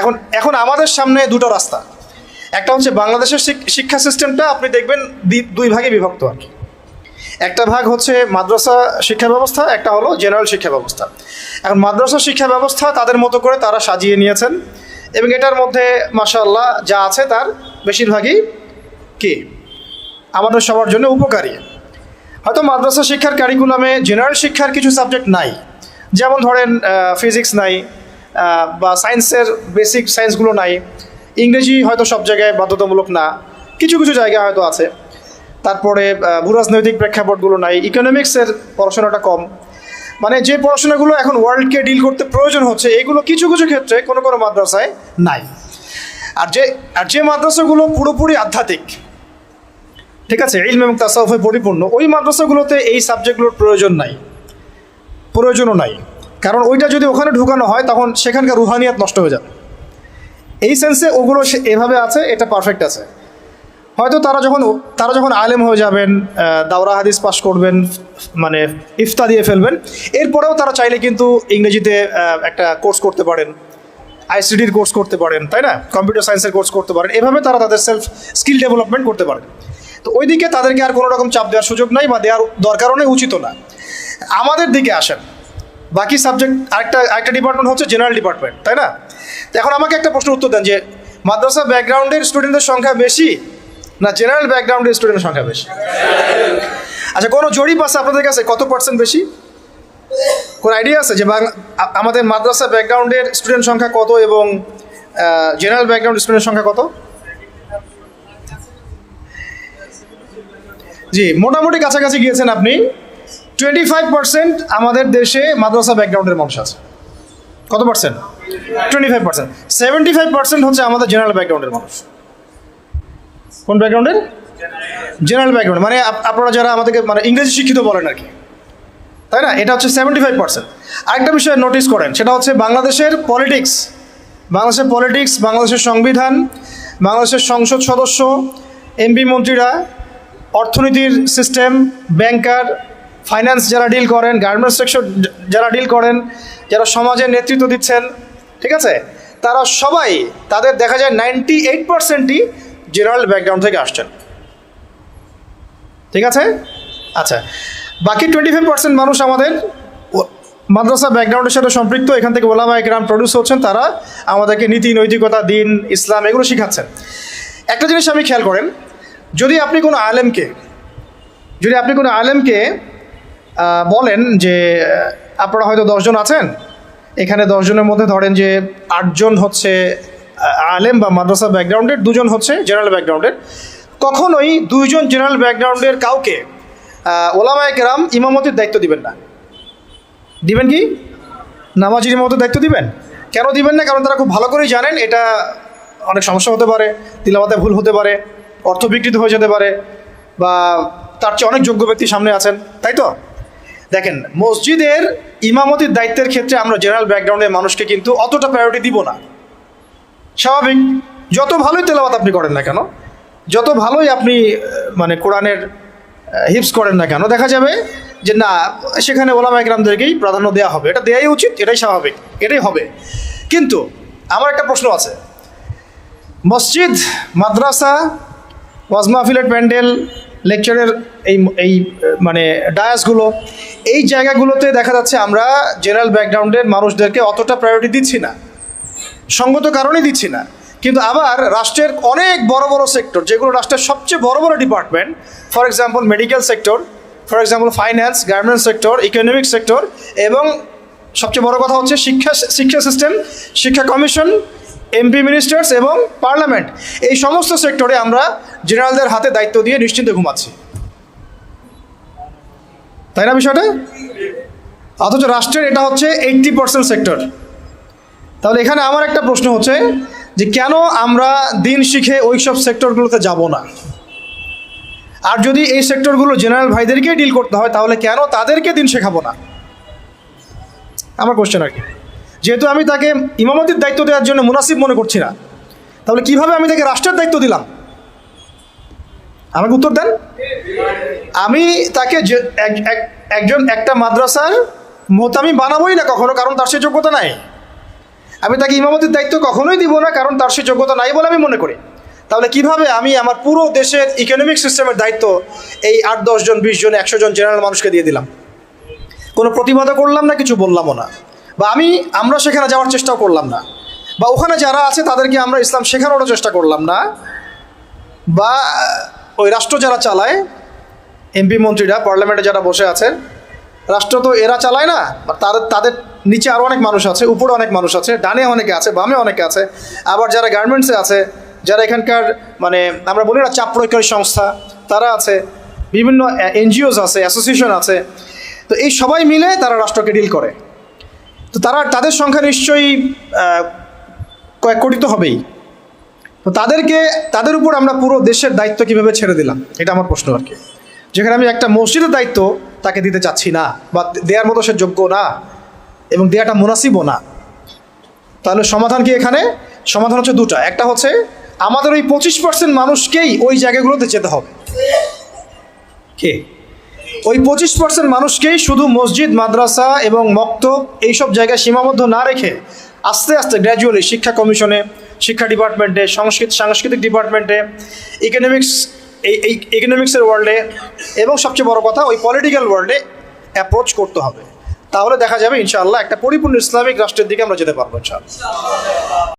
এখন এখন আমাদের সামনে দুটো রাস্তা। একটা হচ্ছে বাংলাদেশের শিক্ষা সিস্টেমটা, আপনি দেখবেন দুই ভাগে বিভক্ত আর কি। একটা ভাগ হচ্ছে মাদ্রাসা শিক্ষা ব্যবস্থা, একটা হলো জেনারেল শিক্ষা ব্যবস্থা। এখন মাদ্রাসা শিক্ষা ব্যবস্থা তাদের মতো করে তারা সাজিয়ে নিয়েছেন, এবং এটার মধ্যে, মাশাআল্লাহ, যা আছে তার বেশিরভাগই কি? আমাদের সবার জন্য উপকারী। হয়তো মাদ্রাসা শিক্ষার কারিকুলামে জেনারেল শিক্ষার কিছু সাবজেক্ট নাই। যেমন ধরেন ফিজিক্স নাই বা সায়েন্সের বেসিক সায়েন্সগুলো নাই। ইংরেজি হয়তো সব জায়গায় বাধ্যতামূলক না। কিছু কিছু জায়গায় হয়তো আছে। তারপরে ভূরাজনৈতিক প্রেক্ষাপটগুলো নাই। ইকোনমিক্সের পড়াশোনাটা কম। মানে যে পড়াশোনাগুলো এখন ওয়ার্ল্ডকে ডিল করতে প্রয়োজন হচ্ছে, এগুলো কিছু কিছু ক্ষেত্রে কোনো কোনো মাদ্রাসায় নাই। আর যে আর যে মাদ্রাসাগুলো পুরোপুরি আধ্যাত্মিক, ঠিক আছে, ইলম এবং তাসাউফে পরিপূর্ণ, ওই মাদ্রাসাগুলোতে এই সাবজেক্টগুলোর প্রয়োজন নাই। প্রয়োজনও নাই। কারণ ওইটা যদি ওখানে ঢুকানো হয়, তখন সেখানকার রুহানিয়াত নষ্ট হয়ে যাবে। এই সেন্সে ওগুলো এভাবে আছে, এটা পারফেক্ট আছে। হয়তো তারা যখন তারা যখন আলেম হয়ে যাবেন দাওরা হাদিস পাশ করবেন মানে ইফতা দিয়ে ফেলবেন, এরপরেও তারা চাইলে কিন্তু ইংরেজিতে একটা কোর্স করতে পারেন আইসিডির কোর্স করতে পারেন, তাই না? কম্পিউটার সায়েন্সের কোর্স করতে পারেন, এভাবে তারা তাদের সেলফ স্কিল ডেভেলপমেন্ট করতে পারেন। তো ওইদিকে তাদেরকে আর কোনো রকম চাপ দেওয়ার সুযোগ নাই বা দেওয়ার দরকারও নেই, উচিতও না। আমাদের দিকে আসেন। বাকি সাবজেক্ট আরেকটা আরেকটা ডিপার্টমেন্ট হচ্ছে জেনারেল ডিপার্টমেন্ট তাই না? এখন আমাকে একটা প্রশ্ন উত্তর দেন যে, মাদ্রাসা ব্যাকগ্রাউন্ডের স্টুডেন্টদের সংখ্যা বেশি না জেনারেল ব্যাকগ্রাউন্ডের স্টুডেন্টের সংখ্যা বেশি? আচ্ছা কোনো জরিপ আছে আপনাদের কাছে? কত পার্সেন্ট বেশি? কোনো আইডিয়া আছে যে আমাদের মাদ্রাসা ব্যাকগ্রাউন্ডের স্টুডেন্ট সংখ্যা কত এবং জেনারেল ব্যাকগ্রাউন্ড স্টুডেন্ট সংখ্যা কত? জি, মোটামুটি কাছাকাছি গিয়েছেন আপনি। টোয়েন্টি ফাইভ পার্সেন্ট আমাদের দেশে মাদ্রাসা ব্যাকগ্রাউন্ডের মানুষ আছে। কত percent twenty five percent seventy five percent হচ্ছে আমাদের জেনারেল ব্যাকগ্রাউন্ডের মানুষ। কোন ব্যাকগ্রাউন্ডের জেনারেল ব্যাকগ্রাউন্ড মানে আপনারা যারা আমাদেরকে মানে ইংরেজি শিক্ষিত বলেন আর কি। তাই না? এটা হচ্ছে সেভেন্টি ফাইভ পার্সেন্ট আরেকটা বিষয় নোটিস করেন, সেটা হচ্ছে বাংলাদেশের পলিটিক্স বাংলাদেশের পলিটিক্স বাংলাদেশের সংবিধান, বাংলাদেশের সংসদ সদস্য এমপি মন্ত্রীরা, অর্থনীতির সিস্টেম ব্যাংকার ফাইন্যান্স যারা ডিল করেন গার্মেন্টস সেক্টর যারা ডিল করেন, যারা সমাজের নেতৃত্ব দিচ্ছেন, ঠিক আছে? তারা সবাই, তাদের দেখা যায় নাইনটি এইট পার্সেন্টই জেনারেল ব্যাকগ্রাউন্ড থেকে আসছেন। ঠিক আছে? আচ্ছা বাকি টোয়েন্টি ফাইভ পার্সেন্ট মানুষ আমাদের মাদ্রাসা ব্যাকগ্রাউন্ডের সাথে সম্পৃক্ত, এখান থেকে ওলামা একরাম প্রডিউস হচ্ছেন, তারা আমাদেরকে নীতি, নৈতিকতা, দিন, ইসলাম এগুলো শিখাচ্ছেন। একটা জিনিস আমি খেয়াল করেন, যদি আপনি কোনো আলেমকে, যদি আপনি কোনো আলেমকে বলেন যে আপনারা হয়তো দশজন আছেন। এখানে দশজনের মধ্যে ধরেন যে, আটজন হচ্ছে আলেম বা মাদ্রাসা ব্যাকগ্রাউন্ডের দুজন হচ্ছে জেনারেল ব্যাকগ্রাউন্ডের কখনোই দুইজন জেনারেল ব্যাকগ্রাউন্ডের কাউকে ওলামায়ে কেরাম ইমামতির দায়িত্ব দিবেন না। দিবেন কি? নামাজির ইমামতের দায়িত্ব দিবেন? কেন দিবেন না? কারণ তারা খুব ভালো করেই জানেন, এটা অনেক সমস্যা হতে পারে তিলাবাতে ভুল হতে পারে, অর্থ বিকৃত হয়ে যেতে পারে, বা তার চেয়ে অনেক যোগ্য ব্যক্তি সামনে আছেন, তাই তো? দেখেন, মসজিদের ইমামতির দায়িত্বের ক্ষেত্রে আমরা জেনারেল ব্যাকগ্রাউন্ডের মানুষকে কিন্তু অতটা প্রায়োরিটি দিব না। স্বাভাবিক, যত ভালোই তেলাওয়াত আপনি করেন না কেন, যত ভালোই আপনি মানে কোরআনের হিপস করেন না কেন, দেখা যাবে যে না, সেখানে ওলামা একরামদেরকেই প্রাধান্য দেওয়া হবে। এটা দেওয়াই উচিত, এটাই স্বাভাবিক, এটাই হবে। কিন্তু আমার একটা প্রশ্ন আছে। মসজিদ, মাদ্রাসা, ওয়াজ মাহফিলের প্যান্ডেল, লেকচারের এই এই মানে ডায়াসগুলো এই জায়গাগুলোতে দেখা যাচ্ছে আমরা জেনারেল ব্যাকগ্রাউন্ডের মানুষদেরকে অতটা প্রায়োরিটি দিচ্ছি না। সঙ্গত কারণেই দিচ্ছি না। কিন্তু আবার রাষ্ট্রের অনেক বড় বড় সেক্টর যেগুলো রাষ্ট্রের সবচেয়ে বড় বড় department for example medical sector for example finance garments sector economic sector এবং সবচেয়ে বড় কথা হচ্ছে শিক্ষা শিক্ষা সিস্টেম শিক্ষা কমিশন এমপি মিনিস্টার্স এবং পার্লামেন্ট এই সমস্ত সেক্টরে আমরা জেনারেলদের হাতে দায়িত্ব দিয়ে নিশ্চিন্তে ঘুমাচ্ছি। তাই না বিষয়টা? অথচ রাষ্ট্রের এটা হচ্ছে এইট্টি পার্সেন্ট সেক্টর তাহলে এখানে আমার একটা প্রশ্ন হচ্ছে যে কেন আমরা দিন শিখে ওই সব সেক্টরগুলোতে যাব না? আর যদি এই সেক্টরগুলো জেনারেল ভাইদেরকেই ডিল করতে হয়, তাহলে কেন তাদেরকে দিন শেখাবো না? আমার কোশ্চেন আর কি। যেহেতু আমি তাকে ইমামতির দায়িত্ব দেওয়ার জন্য মুনাসিব মনে করছি না, তাহলে কীভাবে আমি তাকে রাষ্ট্রের দায়িত্ব দিলাম? আমাকে উত্তর দেন। আমি তাকে একজন একটা মাদ্রাসার মোতামি বানাবোই না কখনো, কারণ তার সে যোগ্যতা নাই। আমি তাকে ইমামতির দায়িত্ব কখনোই দিব না, কারণ তার সে যোগ্যতা নাই বলে আমি মনে করি। তাহলে কীভাবে আমি আমার পুরো দেশের ইকোনমিক সিস্টেমের দায়িত্ব এই আট দশজন বিশ জন, একশো জন জেনারেল মানুষকে দিয়ে দিলাম? কোনো প্রতিবাদও করলাম না, কিছু বললামও না। বা আমি, আমরা সেখানে যাওয়ার চেষ্টাও করলাম না। বা ওখানে যারা আছে, তাদেরকে আমরা ইসলাম শেখানোরও চেষ্টা করলাম না। বা ওই রাষ্ট্র যারা চালায় এমপি মন্ত্রীরা পার্লামেন্টে যারা বসে আছেন, রাষ্ট্র তো এরা চালায় না তাদের তাদের নিচে আরও অনেক মানুষ আছে, উপরে অনেক মানুষ আছে, ডানে অনেকে আছে, বামে অনেকে আছে, আবার যারা গার্মেন্টসে আছে, যারা এখানকার মানে আমরা বলি না চাপ প্রয়োগকারী সংস্থা, তারা আছে, বিভিন্ন এনজিওস আছে অ্যাসোসিয়েশন আছে, তো এই সবাই মিলে তারা রাষ্ট্রকে ডিল করে। তো তারা, তাদের সংখ্যা নিশ্চয়ই কয়েক কোটি তো হবেই। তো তাদেরকে, তাদের উপর আমরা পুরো দেশের দায়িত্ব কীভাবে ছেড়ে দিলাম, এটা আমার প্রশ্ন আর কি। যেখানে আমি একটা মসজিদের দায়িত্ব তাকে দিতে চাচ্ছি না বা দেওয়ার মতো সে যোগ্য না এবং দেওয়াটা মুনাসিবও না। তাহলে সমাধান কি এখানে? সমাধান হচ্ছে দুটা। একটা হচ্ছে আমাদের ওই পঁচিশ পার্সেন্ট মানুষকেই ওই জায়গাগুলোতে যেতে হবে। কে? ওই পঁচিশ পার্সেন্ট মানুষকেই শুধু মসজিদ, মাদ্রাসা এবং মক্তব এইসব জায়গায় সীমাবদ্ধ না রেখে আস্তে আস্তে গ্র্যাজুয়ালি শিক্ষা কমিশনে, শিক্ষা ডিপার্টমেন্টে, সংস্কৃত, সাংস্কৃতিক ডিপার্টমেন্টে ইকোনমিক্স এই এই ইকোনমিক্সের ওয়ার্ল্ডে এবং সবচেয়ে বড় কথা, ওই পলিটিক্যাল ওয়ার্ল্ডে অ্যাপ্রোচ করতে হবে। তাহলে দেখা যাবে, ইনশাআল্লাহ, একটা পরিপূর্ণ ইসলামিক রাষ্ট্রের দিকে আমরা যেতে পারব, ইনশাআল্লাহ।